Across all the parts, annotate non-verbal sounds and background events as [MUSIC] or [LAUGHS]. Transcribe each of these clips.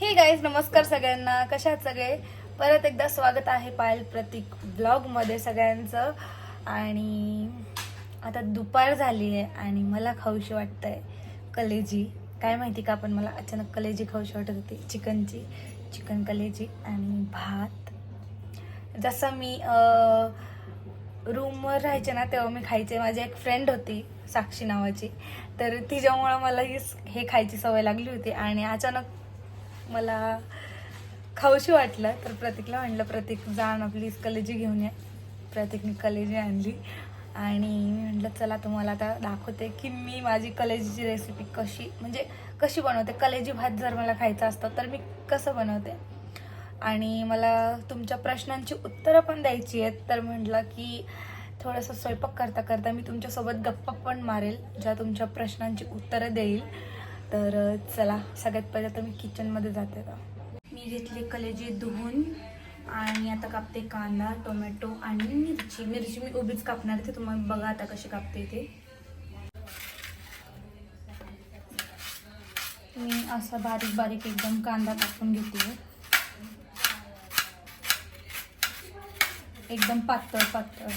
हे गाईज नमस्कार सगळ्यांना. कशा सगळे? परत एकदा स्वागत आहे पायल प्रतीक ब्लॉगमध्ये सगळ्यांचं. आणि आता दुपार झाली आहे आणि मला खाऊशी वाटतंय. कलेजी. काय माहिती का पण मला अचानक कलेजी खाऊशी वाटत होती. चिकनची. चिकन कलेजी आणि भात. जसं मी रूमवर राहायचे ना तेव्हा मी खायचे. माझी एक फ्रेंड होती साक्षी नावाची. तर तिच्यामुळं मला ही हे खायची सवय लागली होती आणि अचानक मला खाऊशी वाटलं तर प्रतीकला म्हणलं प्रतीक जा ना प्लीज कलेजी घेऊन या. प्रतीकने कलेजी आणली आणि मी म्हटलं चला तुम्हाला आता दाखवते की मी माझी कलेजीची रेसिपी कशी म्हणजे कशी बनवते. कलेजी भात जर मला खायचा असतं तर मी कसं बनवते? आणि मला तुमच्या प्रश्नांची उत्तरं पण द्यायची आहेत. तर म्हटलं की थोडंसं स्वयंपाक करता करता मी तुमच्यासोबत गप्पा पण मारेल ज्या तुमच्या प्रश्नांची उत्तरं देईल. तर चला सगळ्यात पहिले तर मी किचनमध्ये जाते का मी घेतली कलेजी धुवून आणि आता कापते कांदा टोमॅटो आणि मिरची. मिरची मी उभीच कापणार ते तुम्हाला बघा आता कशी कापते ते. मी असा बारीक बारीक एकदम कांदा कापून घेते. एकदम पातळ पातळ.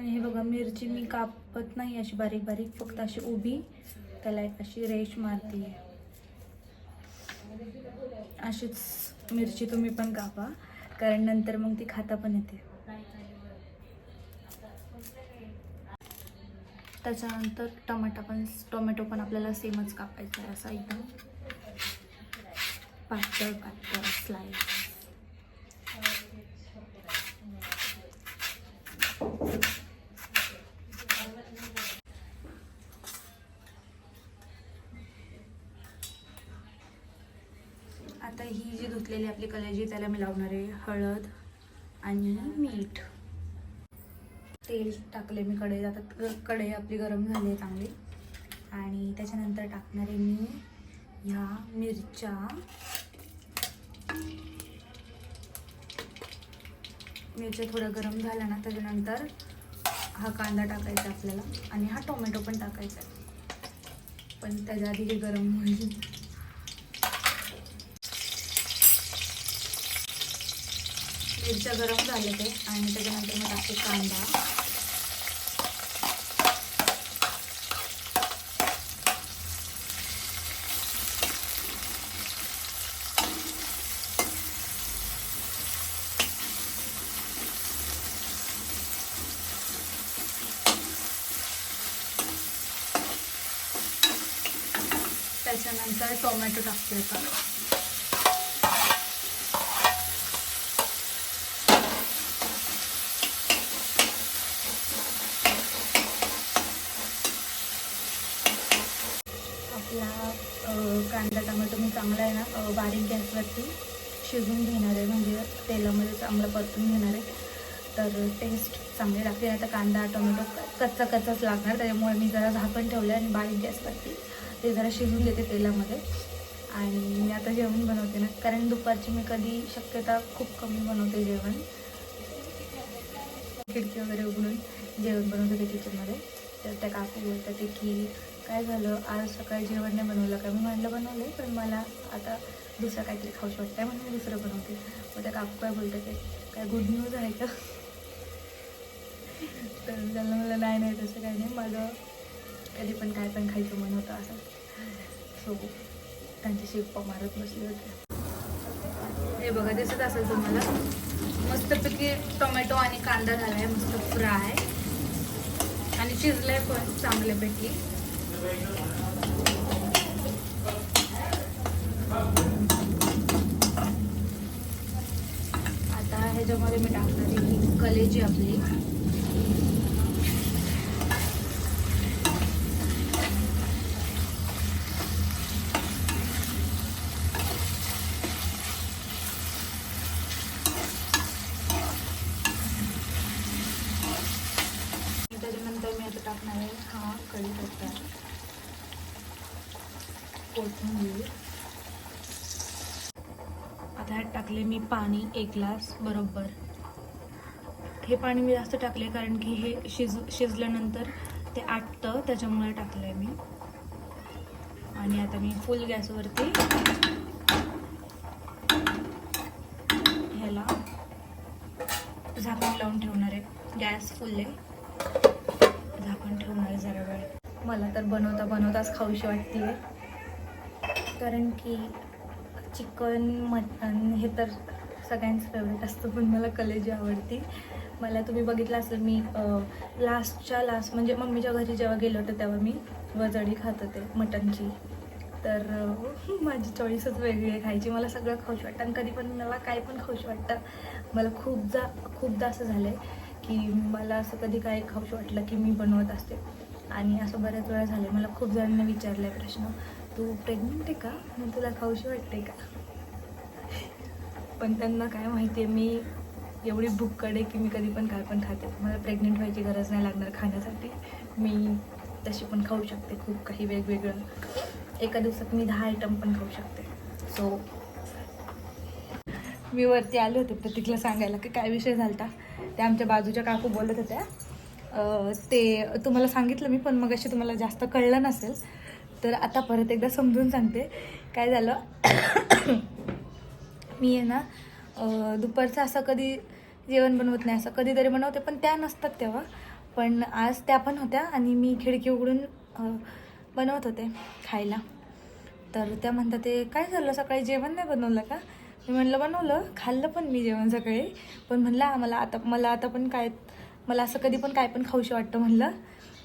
आणि हे बघा मिरची मी कापत नाही अशी बारीक बारीक फक्त अशी उभी. त्याला एक अशी रेश मारते. अशीच मिरची तुम्ही पण कापा कारण नंतर मग ती खाता पण येते. त्याच्यानंतर टमाटा पण टोमॅटो पण आपल्याला सेमच कापायचा आहे असा एकदम पातळ पातळ स्लाईस आता ही जी धुतलेली आपली कलेजी त्याला मी लावणार आहे हळद आणि मीठ. तेल टाकले मी कढई आता कढई आपली गरम झाली आहे चांगली. आणि त्याच्यानंतर टाकणार आहे मी ह्या मिरच्या. मिरच्या थोड्या गरम झाल्या ना त्याच्यानंतर हा कांदा टाकायचा आपल्याला. आणि हा टोमॅटो पण टाकायचा आहे. पण त्याच्या आधी हे गरम होईल. मिरच्या गरम झाले ते आणि त्याच्यानंतर मग टाकते कांदा. त्याच्यानंतर टोमॅटो टाकते आता. आपला कांदा टोमॅटो मी चांगला आहे ना बारीक गॅसवरती शिजून घेणार आहे. म्हणजे तेलामध्ये चांगलं परतून घेणार आहे. तर टेस्ट चांगली लागते. आता कांदा टोमॅटो कच्चा कच्चाच लागणार. त्याच्यामुळे मी जरा झाकण ठेवलं आणि बारीक गॅसवरती ते जरा शिजून देते तेलामध्ये. आणि मी आता जेवण बनवते ना. कारण दुपारची मी कधी शक्यता खूप कमी बनवते जेवण. खिडकी वगैरे उघडून जेवण बनवते ते किचनमध्ये तर त्या काकू बोलतात की काय झालं? आज सकाळी जेवण नाही बनवलं का? मी म्हणलं बनवलं पण मला आता दुसरं काहीतरी खाऊशी वाटतं म्हणून मी दुसरं बनवते. मग त्या काकू काय बोलतात ते काय गुड न्यूज आहे का? [LAUGHS] तर त्याला मला नाही नाही तसं काही नाही. माझं कधी पण काय पण खायचं मन होतं असं. सो त्यांच्याशी गप्पा मारत बसले होते. हे बघा दिसत असेल तुम्हाला. मस्तपैकी टोमॅटो आणि कांदा झाला आहे मस्त फ्राय. आणि शिजलंय पण चांगल्यापैकी. आता ह्याच्यामध्ये मी टाकणार आहे कलेजी आपली त्याच्यानंतर मी आता टाकणार आहे हा कढीपत्ता कोथिंबीर आता ह्यात टाकले मी पाणी एक ग्लास बरोबर. हे पाणी मी जास्त टाकले कारण की हे शिज शिजल्यानंतर ते आटतं त्याच्यामुळे टाकलं आहे मी. आणि आता मी फुल गॅसवरती ह्याला झाकण लावून ठेवणार आहे. गॅस फुल आहे. झाकण ठेवणार आहे जरा वेळ. मला तर बनवता बनवताच खाऊशी वाटते कारण की चिकन मटन हे तर सगळ्यांचं फेवरेट असतं पण मला कलेजी आवडते. मला तुम्ही बघितलं असेल मी लास्टच्या लास्ट म्हणजे मम्मीच्या घरी जेव्हा गेलो होतो तेव्हा मी वजडी खात होते मटनची. तर [LAUGHS] माझी चॉईसच वेगळी आहे. खायची मला सगळं खाऊशी वाटतं आणि कधी पण मला काय पण खाऊशी वाटतं मला खूपदा खूपदा असं झालं आहे की मला असं कधी काय खाऊशी वाटलं की मी बनवत असते. आणि असं बऱ्याच वेळा झालं मला खूप जणांनी विचारलं आहे प्रश्न तू प्रेग्नंट आहे का? मग तुला खाऊशी वाटते का? पण त्यांना काय माहिती आहे मी एवढी भूककडे आहे की मी कधी पण काय पण खाते. मला प्रेग्नेंट व्हायची गरज नाही लागणार खाण्यासाठी. मी तशी पण खाऊ शकते खूप काही वेगवेगळं. एका दिवसात मी दहा आयटम पण खाऊ शकते. सो मी वरती आले होते प्रतिकला सांगायला की काय विषय झाला त्या आमच्या बाजूच्या काकू बोलत होत्या. ते तुम्हाला सांगितलं मी पण मग अशी तुम्हाला जास्त कळलं नसेल. तर आता परत एकदा समजून सांगते. काय झालं? मी आहे ना दुपारचं असं कधी जेवण बनवत नाही असं कधीतरी बनवते पण त्या नसतात तेव्हा. पण आज त्या पण होत्या आणि मी खिडकी उघडून बनवत होते खायला. तर त्या म्हणतात ते काय झालं? सकाळी जेवण नाही बनवलं का? मी म्हणलं बनवलं. खाल्लं पण मी जेवण सकाळी. पण म्हणलं मला आता मला आता पण काय मला असं कधी पण काय पण खाऊशी वाटतं म्हणलं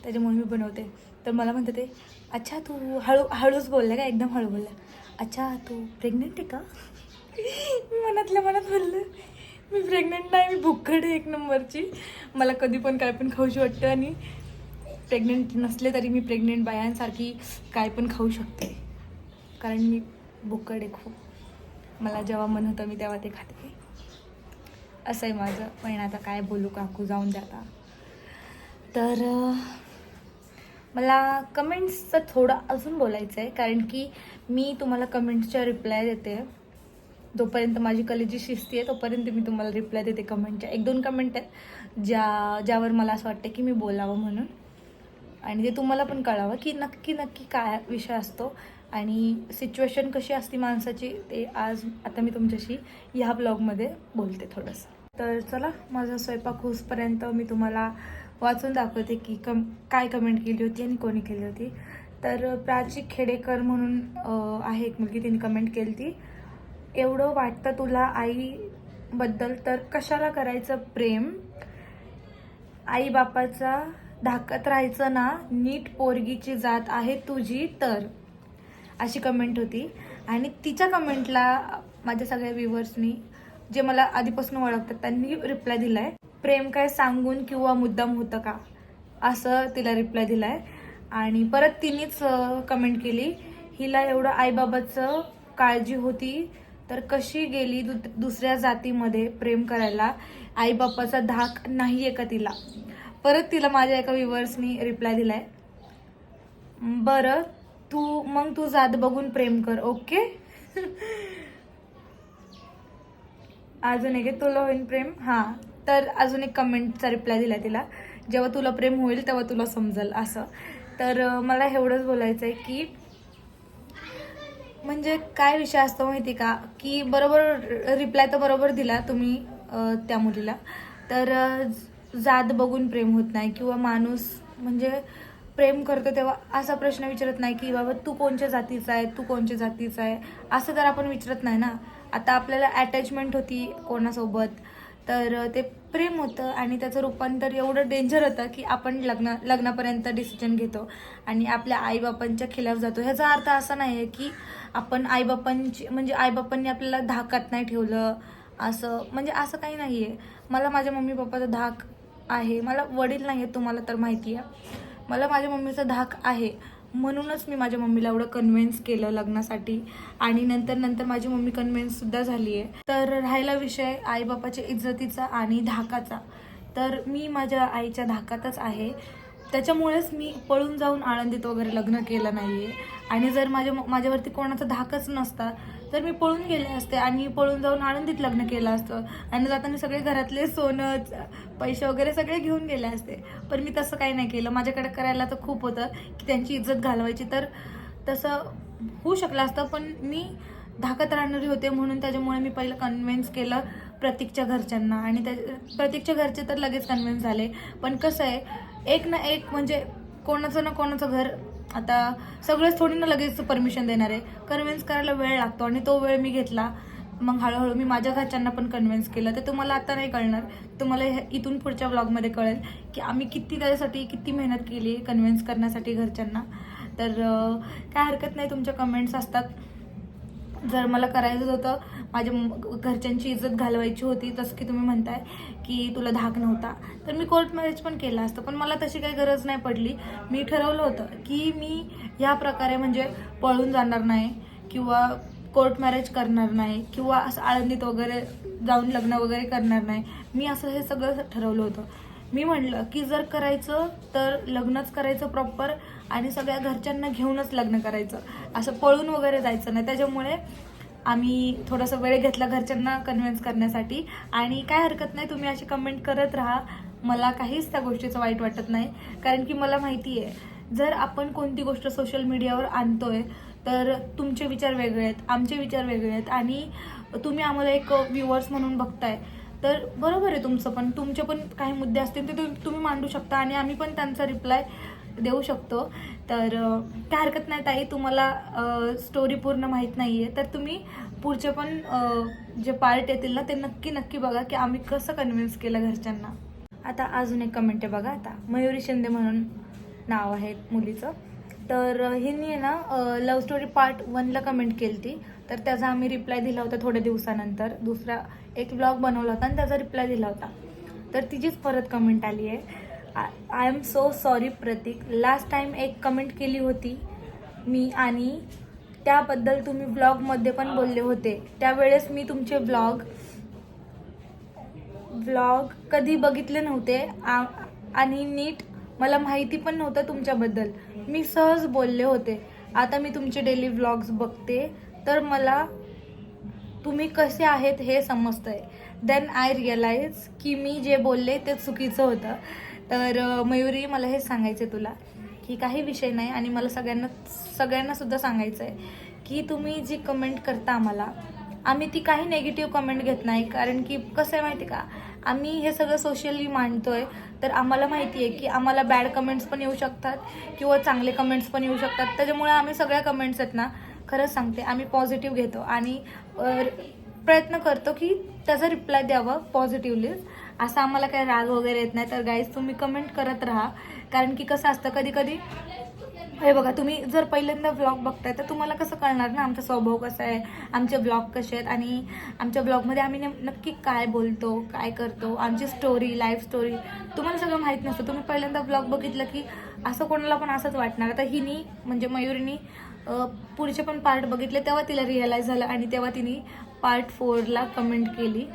त्याच्यामुळे मी बनवते. तर मला म्हणते ते अच्छा तू हळू हळूच बोलल्या का? एकदम हळू बोलल्या अच्छा तू प्रेग्नेंट आहे का? मनातल्या मनात बोललं मी प्रेग्नंट नाही मी भुक्कड आहे एक नंबरची. मला कधी पण काय पण खाऊशी वाटतं आणि प्रेग्नंट नसले तरी मी प्रेग्नंट बायांसारखी काय पण खाऊ शकते. कारण मी भुक्कड आहे खूप. मला जेव्हा मन होतं मी तेव्हा ते खाते. असं आहे माझं. पण आता काय बोलू काकू जाऊन द्या आता. तर मला कमेंट्सचं थोडं अजून बोलायचं आहे कारण की मी तुम्हाला कमेंट्सच्या रिप्लाय देते. जोपर्यंत माझी कलेजी शिस्ती आहे तोपर्यंत मी तुम्हाला रिप्लाय देते कमेंटच्या एक दोन कमेंट आहेत ज्या ज्यावर मला असं वाटतं की मी बोलावं म्हणून. आणि ते तुम्हाला पण कळावं की नक्की नक्की काय विषय असतो आणि सिच्युएशन कशी असते माणसाची ते आज आता मी तुमच्याशी ह्या ब्लॉगमध्ये बोलते थोडंसं. तर चला माझा स्वयंपाक होसपर्यंत मी तुम्हाला वाचून दाखवते की कम काय कमेंट केली होती आणि कोणी केली होती. तर प्राची खेडेकर म्हणून आहे एक मुलगी तिने कमेंट केली ती एवढं वाटतं तुला आईबद्दल? तर कशाला करायचं प्रेम? आई बापाचा धाकत राहायचं ना? नीट पोरगीची जात आहे तुझी तर. अशी कमेंट होती. आणि तिच्या कमेंटला माझ्या सगळ्या व्ह्युअर्सनी जे मला आधीपासून ओळखतात त्यांनी रिप्लाय दिलाय. प्रेम काय सांगून किंवा मुद्दाम होतं का? असं तिला रिप्लाय दिलाय. आणि परत तिनेच कमेंट केली. हिला एवढं आईबाबाचं काळजी होती. तर कशी गेली दु- दुसऱ्या जातीमध्ये प्रेम करायला? आई बाप्पाचा धाक नाही आहे का तिला? परत तिला माझ्या एका व्ह्युअर्सनी रिप्लाय दिलाय. बरं तू मग तू जात बघून प्रेम कर ओके? [LAUGHS] अजून एक तुला होईल प्रेम? हां. तर अजून एक कमेंटचा रिप्लाय दिला तिला. जेव्हा तुला प्रेम होईल तेव्हा तुला समजेल असं. तर मला एवढंच बोलायचं आहे की म्हणजे काय विषय असतो माहिती का? की बरोबर रिप्लाय तर बरोबर दिला तुम्ही त्या मुलीला. तर जात बघून प्रेम होत नाही किंवा माणूस म्हणजे प्रेम करतो तेव्हा असा प्रश्न विचारत नाही की बाबा तू कोणत्या जातीचा आहे तू कोणत्या जातीचा आहे? असं तर आपण विचारत नाही ना. आता आपल्याला अटॅचमेंट होती कोणासोबत तर ते प्रेम होतं आणि त्याचं रूपांतर एवढं डेंजर होतं की आपण लग्न लग्नापर्यंत डिसिजन घेतो आणि आपल्या आईबापांच्या खिलाफ जातो. ह्याचा अर्थ असा नाही आहे की आपण आईबापांची म्हणजे आईबापांनी आपल्याला धाकात नाही ठेवलं असं म्हणजे असं काही नाही आहे मला माझ्या मम्मी पप्पाचा धाक आहे. मला वडील नाही आहेत तुम्हाला तर माहिती आहे मला माझ्या मम्मीचा धाक आहे. म्हणूनच मी माझ्या मम्मीला एवढं कन्व्हिन्स केलं लग्नासाठी. आणि नंतर नंतर माझी मम्मी कन्व्हिन्ससुद्धा झाली आहे तर राहिला विषय आईबापाच्या इज्जतीचा आणि धाकाचा. तर मी माझ्या आईच्या धाकातच आहे. त्याच्यामुळेच मी पळून जाऊन आळंदीत वगैरे लग्न केलं नाही आहे आणि जर माझ्या माझ्यावरती कोणाचा धाकच नसता तर मी पळून गेले असते आणि पळून जाऊन आळंदीत लग्न केलं असतं. आणि जाताना सगळे घरातले सोनं पैसे वगैरे सगळे घेऊन गेले असते. पण मी तसं काही नाही केलं. माझ्याकडे करायला तर खूप होतं की त्यांची इज्जत घालवायची. तर तसं होऊ शकलं असतं पण मी धाकत राहणारी होते म्हणून त्याच्यामुळे मी पहिलं कन्व्हिन्स केलं प्रतीकच्या घरच्यांना. आणि त्या प्रतीकच्या घरचे तर लगेच कन्व्हिन्स झाले. पण कसं आहे एक ना एक म्हणजे कोणाचं ना कोणाचं घर आता सगळेच थोडी ना लगेच परमिशन देणार आहे. कन्व्हिन्स करायला वेळ लागतो आणि तो वेळ मी घेतला. मग हळूहळू मी माझ्या घरच्यांना पण कन्व्हिन्स केलं. ते तुम्हाला आता नाही कळणार. तुम्हाला इथून पुढच्या ब्लॉगमध्ये कळेल की आम्ही किती त्याच्यासाठी किती मेहनत केली कन्व्हिन्स करण्यासाठी घरच्यांना. तर काय हरकत नाही तुमच्या कमेंट्स असतात. जर मला करायचं होतं माझ्या घरच्यांची इज्जत घालवायची होती तसं की तुम्ही म्हणताय की तुला धाक नव्हता. तर मी कोर्ट मॅरेज पण केलं असतं पण मला तशी काही गरज नाही पडली. मी ठरवलं होतं की मी ह्या प्रकारे म्हणजे पळून जाणार नाही किंवा कोर्ट मॅरेज करणार नाही किंवा असं आळंदीत वगैरे जाऊन लग्न वगैरे करणार नाही. मी असं हे सगळं ठरवलं होतं. मी म्हटलं की जर करायचं तर लग्नच करायचं प्रॉपर आणि सगळ्या घरच्यांना घेऊनच लग्न करायचं. असं पळून वगैरे जायचं नाही. त्याच्यामुळे आम्ही थोडासा वेळ घेतला घरच्यांना कन्व्हिन्स करण्यासाठी. आणि काय हरकत नाही तुम्ही अशी कमेंट करत राहा. मला काहीच त्या गोष्टीचं वाईट वाटत नाही. कारण की मला माहिती आहे जर आपण कोणती गोष्ट सोशल मीडियावर आणतोय तर तुमचे विचार वेगळे आहेत आमचे विचार वेगळे आहेत. आणि तुम्ही आम्हाला एक व्ह्युअर्स म्हणून बघताय. तर बरोबर आहे तुमचं पण. तुमचे पण काही मुद्दे असतील ते तुम्ही मांडू शकता आणि आम्ही पण त्यांचा रिप्लाय देऊ शकतो. तर काय हरकत नाही ताई तुम्हाला स्टोरी पूर्ण माहीत नाही आहे तर तुम्ही पुढचे पण जे पार्ट येतील ना ते नक्की नक्की बघा की आम्ही कसं कन्व्हिन्स केलं घरच्यांना. आता अजून एक कमेंट आहे बघा आता. मयुरी शिंदे म्हणून नाव आहे मुलीचं. तर हिनी आहे ना लव्ह स्टोरी पार्ट वनला कमेंट केली ती तर त्याचा आम्ही रिप्लाय दिला होता थोड्या दिवसानंतर. दुसरा एक ब्लॉग बनवला होता आणि त्याचा रिप्लाय दिला होता. तर तिचीच परत कमेंट आली आहे. I am so sorry Pratik. Last time एक कमेंट केली होती मी आणि त्याबद्दल तुम्ही ब्लॉगमध्ये पण बोलले होते. त्यावेळेस मी तुमचे ब्लॉग ब्लॉग कधी बघितले नव्हते. आ- आणि नीट मला माहिती पण नव्हतं तुमच्याबद्दल. मी सहज बोलले होते. आता मी तुमचे डेली ब्लॉग्स बघते. तर मला तुम्ही कसे आहेत हे समजतंय. देन आय रिअलाइज की मी जे बोलले ते चुकीचं होतं. तर मयुरी मला हे सांगायचं आहे तुला की काही विषय नाही आणि मला सगळ्यांना सगळ्यांनासुद्धा सांगायचं आहे की तुम्ही जी कमेंट करता आम्हाला आम्ही ती काही नेगेटिव्ह कमेंट घेत नाही. कारण की कसं आहे माहिती का? आम्ही हे सगळं सोशली मांडतो आहे तर आम्हाला माहिती आहे की आम्हाला बॅड कमेंट्स पण येऊ शकतात किंवा चांगले कमेंट्स पण येऊ शकतात. त्याच्यामुळे आम्ही सगळ्या कमेंट्स आहेत ना खरंच सांगते आम्ही पॉझिटिव्ह घेतो. आणि प्रयत्न करतो की त्याचा रिप्लाय द्यावा पॉझिटिव्हली असं आम्हाला काही राग वगैरे येत नाही. तर गाईज तुम्ही कमेंट करत राहा. कारण की कसं असतं कधी कधी हे बघा तुम्ही जर पहिल्यांदा ब्लॉग बघताय तर तुम्हाला कसं कळणार ना आमचा स्वभाव कसा आहे आमचे ब्लॉग कसे आहेत आणि आमच्या ब्लॉगमध्ये आम्ही नक्की काय बोलतो काय करतो आमची स्टोरी लाईफ स्टोरी तुम्हाला सगळं माहीत नसतं. तुम्ही पहिल्यांदा ब्लॉग बघितलं की असं कोणाला पण असंच वाटणार. आता हिनी म्हणजे मयुरीनी पुढचे पण पार्ट बघितले तेव्हा तिला रिअलाईज झालं आणि तेव्हा तिने पार्ट फोरला कमेंट केली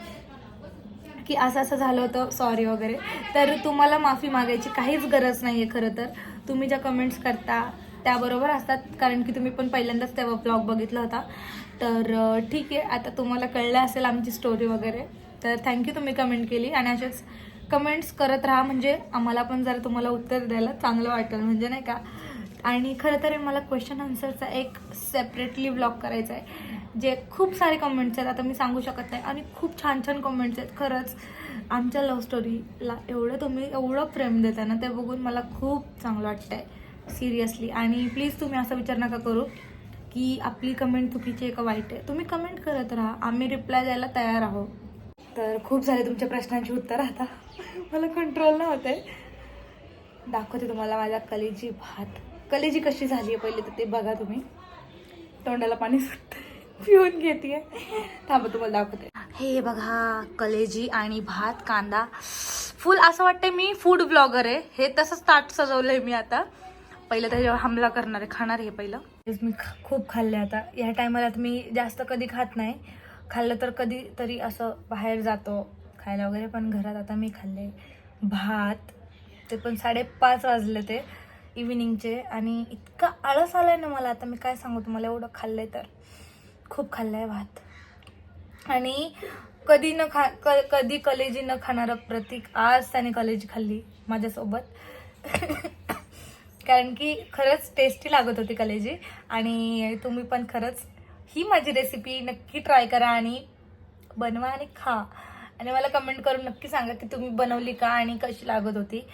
की असं असं झालं होतं सॉरी वगैरे. तर तुम्हाला माफी मागायची काहीच गरज नाही आहे खरं तर. तुम्ही ज्या कमेंट्स करता त्याबरोबर असतात. कारण की तुम्ही पण पहिल्यांदाच तेव्हा ब्लॉग बघितला होता. तर ठीक आहे. आता तुम्हाला कळलं असेल आमची स्टोरी वगैरे. तर थँक्यू तुम्ही कमेंट केली. आणि असेच कमेंट्स करत राहा. म्हणजे आम्हाला पण जरा तुम्हाला उत्तर द्यायला चांगलं वाटेल. म्हणजे नाही का? आणि खरं तर मला क्वेश्चन आन्सरचा एक सेपरेटली ब्लॉग करायचा आहे. जे खूप सारे कमेंट्स आहेत आता मी सांगू शकत नाही. आणि खूप छान छान कमेंट्स आहेत. खरंच आमच्या लव्ह स्टोरीला एवढं तुम्ही एवढं प्रेम देता ना ते बघून मला खूप चांगलं वाटतं आहे सिरियसली आणि प्लीज तुम्ही असा विचार नका करू की आपली कमेंट चुकीची आहे का वाईट आहे. तुम्ही कमेंट करत राहा. आम्ही रिप्लाय द्यायला तयार आहोत. तर खूप झाले तुमच्या प्रश्नांची उत्तर आता. [LAUGHS] मला कंट्रोल नव्हते. दाखवते तुम्हाला माझ्या कलेजी भात. कलेजी कशी झाली आहे पहिले तर ते बघा तुम्ही. तोंडाला पाणी सुटतं पिऊन घेते थांबा तुम्हाला दाखवते. हे बघा कलेजी आणि भात कांदा. फुल असं वाटतंय मी फूड ब्लॉगर आहे. हे तसंच ताट सजवलंय मी आता. पहिलं त्याच्यावर हमला करणार आहे खाणार हे पहिलं. मी खूप खाल्ले आता. ह्या टायमाला मी जास्त कधी खात नाही. खाल्लं तर कधी तरी असं बाहेर जातो खायला वगैरे पण घरात आता मी खाल्ले भात. ते पण साडेपाच वाजले ते. इव्हिनिंगचे आणि इतका आळस आलाय ना मला. आता मी काय सांगू तुम्हाला? एवढं खाल्लंय तर. खूप खाल्लंय भात. आणि कधी न खा क कधी कलेजी न खाणारं प्रतीक आज त्याने कलेजी खाल्ली माझ्यासोबत. कारण की खरंच टेस्टी लागत होती कलेजी. आणि तुम्ही पण खरंच ही माझी रेसिपी नक्की ट्राय करा आणि बनवा आणि खा. आणि मला कमेंट करून नक्की सांगा की तुम्ही बनवली का आणि कशी लागत होती.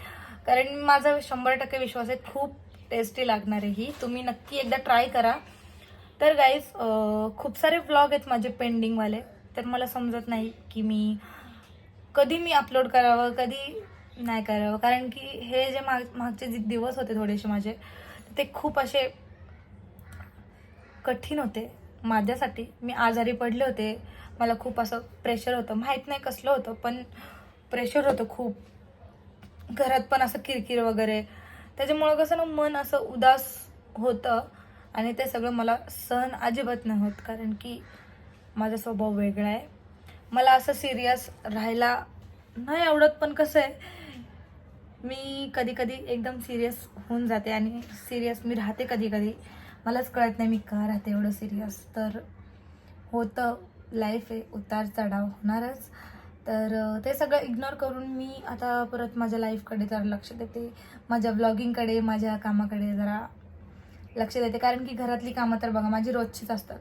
कारण माझा शंभर टक्के विश्वास आहे खूप टेस्टी लागणार आहे ही. तुम्ही नक्की एकदा ट्राय करा. तर गाईज खूप सारे व्लॉग आहेत माझे पेंडिंगवाले तर मला समजत नाही की मी कधी मी अपलोड करावं कधी नाही करावं. कारण की हे जे माग मागचे जे दिवस होते थोडेसे माझे ते खूप असे कठीण होते माझ्यासाठी. मी आजारी पडले होते. मला खूप असं प्रेशर होतं. माहीत नाही कसलं होतं पण प्रेशर होतं खूप. घरात पण असं किरकिर वगैरे. त्याच्यामुळं कसं ना मन असं उदास होतं आणि ते सगळं मला सहन अजिबात नाही होत कारण की माझा स्वभाव वेगळा आहे. मला असं सिरियस राहायला नाही आवडत पण कसं आहे मी कधी कधी एकदम सिरियस होऊन जाते आणि सिरियस मी राहते कधी कधी. मलाच कळत नाही मी का राहते एवढं सिरियस तर होतं लाईफ आहे उतार चढाव होणारच. तर ते सगळं इग्नोर करून मी आता परत माझ्या लाईफकडे जरा लक्ष देते. माझ्या ब्लॉगिंगकडे माझ्या कामाकडे जरा लक्ष देते. कारण की घरातली कामं तर बघा माझी रोजचीच असतात.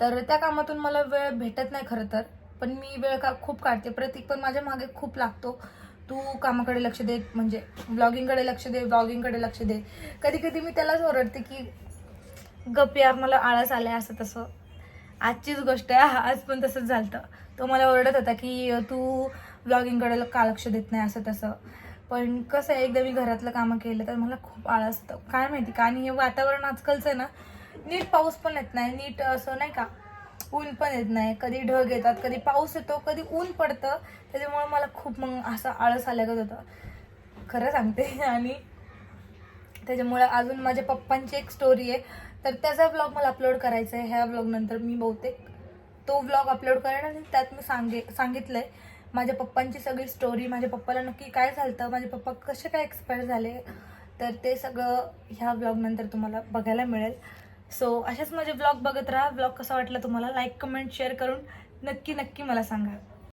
तर त्या कामातून मला वेळ भेटत नाही खरं तर. पण मी वेळ का खूप काढते. प्रतीक पण माझ्या मागे खूप लागतो. तू कामाकडे लक्ष दे म्हणजे ब्लॉगिंगकडे लक्ष दे ब्लॉगिंगकडे लक्ष दे. कधी कधी मी त्यालाच ओरडते की गप यार मला आळस आलाय असं तसं. आजचीच गोष्ट आहे. आज पण तसंच झालं तो मला ओरडत होता की तू ब्लॉगिंगकडे का लक्ष देत नाही? असं तसं. पण कसं आहे एकदा मी घरातलं कामं केलं तर मला खूप आळस होतं. काय माहिती का आणि हे वातावरण आजकालचं आहे ना नीट पाऊस पण येत नाही. नीट असं नाही का ऊन पण येत नाही. कधी ढग येतात कधी पाऊस येतो कधी ऊन पडतं. त्याच्यामुळे मला खूप मग असं आळस आल्यागत होतं. खरं सांगते. [LAUGHS] आणि त्याच्यामुळे अजून माझ्या पप्पांची एक स्टोरी आहे. तर त्याचा ब्लॉग मला अपलोड करायचा आहे. ह्या ब्लॉग नंतर मी बहुतेक तो व्लॉग अपलोड करेन आणि त्यात मी सांगे सांगितलंय माझ्या पप्पांची सगळी स्टोरी माझ्या पप्पाला नक्की काय झालं माझे पप्पा कसे काय एक्सपायर झाले तर ते सगळं ह्या व्लॉगनंतर तुम्हाला बघायला मिळेल. सो असेच माझे ब्लॉग बघत राहा. ब्लॉग कसा वाटला तुम्हाला लाईक कमेंट शेअर करून नक्की नक्की मला सांगा.